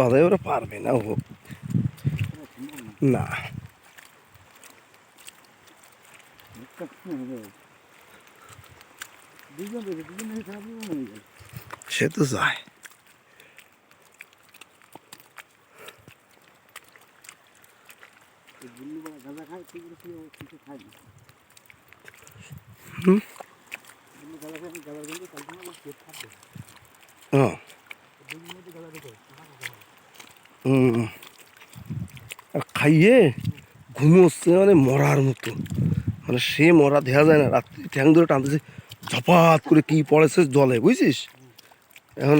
বাজায় ওরা পারবে না ও। না। সে তো যায়। কি ও। খাইয়ে ঘুমোচ্ছে মানে মরার মতো। মানে সে মরা দেখা যায় না, রাত্রি ঠ্যাং ধরে টানতেছে ঝপাত করে কি পড়েছে জলে, বুঝছিস? এখন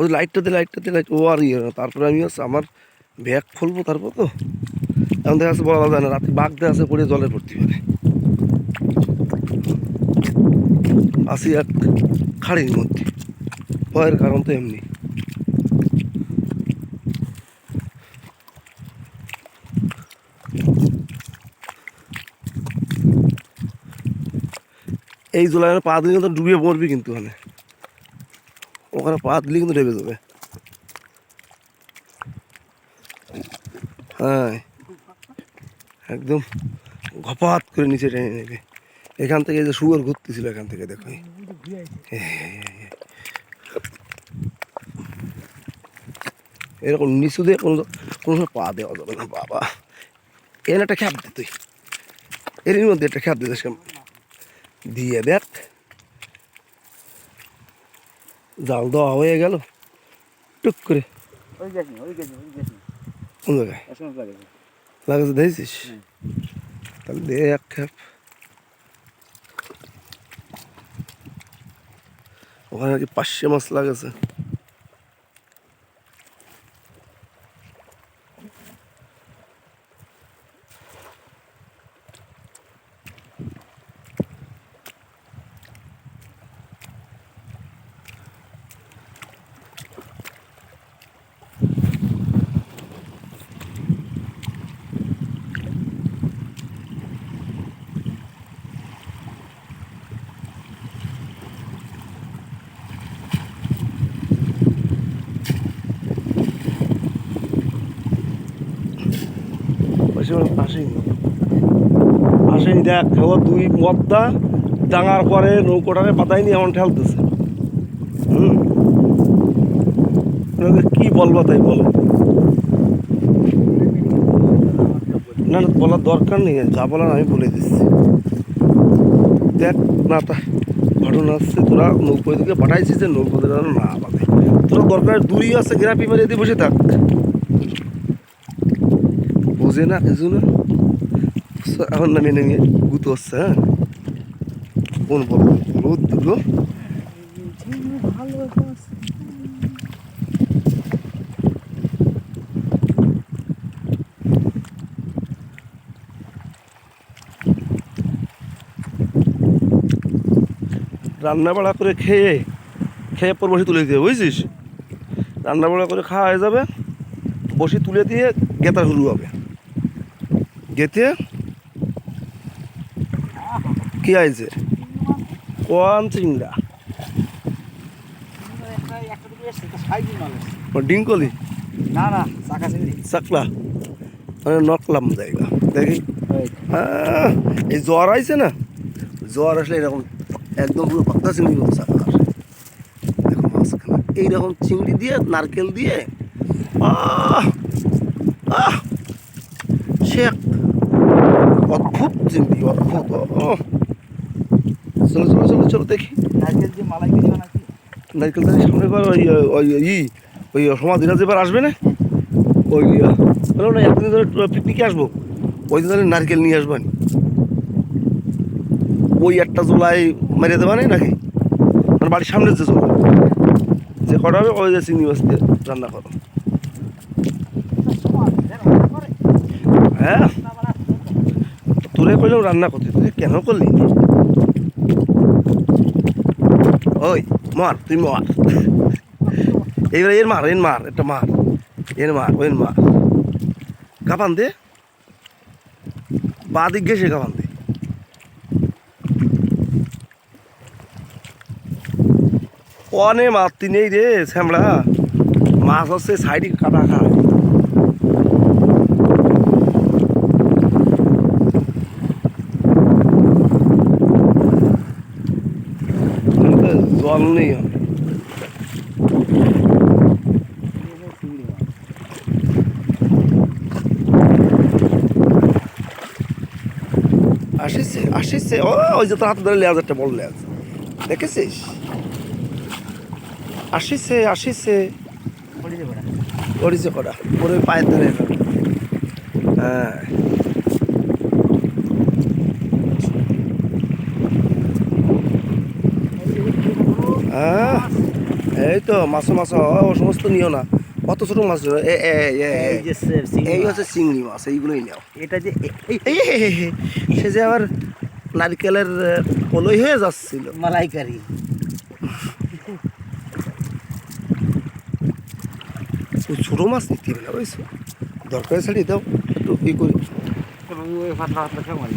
ওই লাইটটা দিয়ে লাইটটা দিয়ে লাইট ও আর ইয়ে তারপরে আমি হচ্ছে আমার ব্যাগ খুলবো তারপর তো। এখন দেখা যাচ্ছে বলা যায় না রাত্রি বাঘ দেখা আছে পড়ে জলে পড়তে পারে আসি এক খাড়ির মধ্যে, ভয়ের কারণ তো এমনি। এই জলায় পা দিলে কিন্তু ডুবিয়ে পড়বি কিন্তু ওখানে। ওখানে পা দিলে কিন্তু ডেবে যাবে। হ্যাঁ। একদম ঘপাত করে নিচে টেনে নেবে। এখান থেকে যে শুয়ার ঘুরতেছিল এখান থেকে দেখো। এরকম নিচু দিয়ে কোনো কোনো সময় পা দেওয়া যাবে না, বাবা। এর একটা খ্যাপ দে তুই। এরই মধ্যে একটা খ্যাপ দিতে দিয়ে দেখ। জাল দেওয়া হয়ে গেল। টুক করে। লাগছে দেখছিস। তাহলে দে এক খ্যাপ ওখানে নাকি পাঁচশো মাছ লাগাছে। পাশে আসেনি আসেনি দেখ ও দুই মদ্দা, ডাঙার পরে নৌকোটারে পাতায়নি এমন ঠেলতেছে। হুম? কি বলব তাই বলো। না না, বলার দরকার নেই, যা বলার আমি বলে দিচ্ছি। দেখ না, তা ঘটনা আসছে তোরা নৌকো দিকে পাঠাইছিস যে নৌকো না পাবে তোরা দরকার দূরই আছে গ্রাপি মেরে দিয়ে বসে থাক। বোঝে না কিছু না এখন নামিয়ে নামিয়ে গুতো হচ্ছে হ্যাঁ? কোন বড় রান্না বাড়া করে খেয়ে খেয়ে পর বসে তুলে দিয়ে, বুঝছিস? রান্না বাড়া করে খাওয়া হয়ে যাবে, বসে তুলে দিয়ে গেতা শুরু হবে। গেতে কি আছে কোন চিংড়া। ডিঙ্কলি না না চাকলা? মানে নকলাম জায়গা। দেখি। আহ, এই জ্বর আইছে না? জ্বর আসলে এরকম একদম পুরো পাক্কা চিংড়ি মতো চাকা আসে। দেখো মাঝখানে এইরকম চিংড়ি দিয়ে নারকেল দিয়ে আহ আহ এক অদ্ভুত চিংড়ি অদ্ভুত। চলো চলো চলো চলো দেখি। নারকেল দিয়ে মালাই নারকেল দাঁড়িয়ে সামনে বার ওই ওই ই ওই সমাধিরা যেবার আসবে না? ওই বলো না একদিন ধরে পিকনিকে আসব। ওই দিন ধরে নারকেল নিয়ে আসবেন ওই একটা জোলাই মেরে দেবা নাই নাকি? মানে বাড়ির সামনের যে জোলা যে কটা হবে ওই যে চিংড়ি মাছ দিয়ে রান্না করো। হ্যাঁ। তোরে কইলাম রান্না করতে তুই কেন করলি? ওই, মার, তুই মার। এইবার এর মার এর মার, একটা মার। এর মার, ওর মার। কাপান দে। বা দিক গেছে কাপান দে। অনে মারতি নেই রে, শ্যামড়া। মাছ হচ্ছে সাইডে কাটা খায় এখানে তো জল নেই আসিছে আসিছে ও ওই যে তোর হাতে ধরে একটা বড় লেজ দেখেছিস? আসিছে আসিছে করেছে কটা? পরে পায়ের ধরে এখানে। হ্যাঁ হ্যাঁ এই তো মাছ মাছ ও সমস্ত নিও না। কত ছোট মাছ এই। হচ্ছে চিংড়ি মাছ এইগুলোই নাও। এটা যে সে যে আবার নারকেলের পলই হয়ে যাচ্ছিল। মালাইকারি। ছোটো মাছ নিতে হবে না বুঝছ? দরকার ছাড়িয়ে দাও একটু ই করি। পাতলা পাতলা খামারি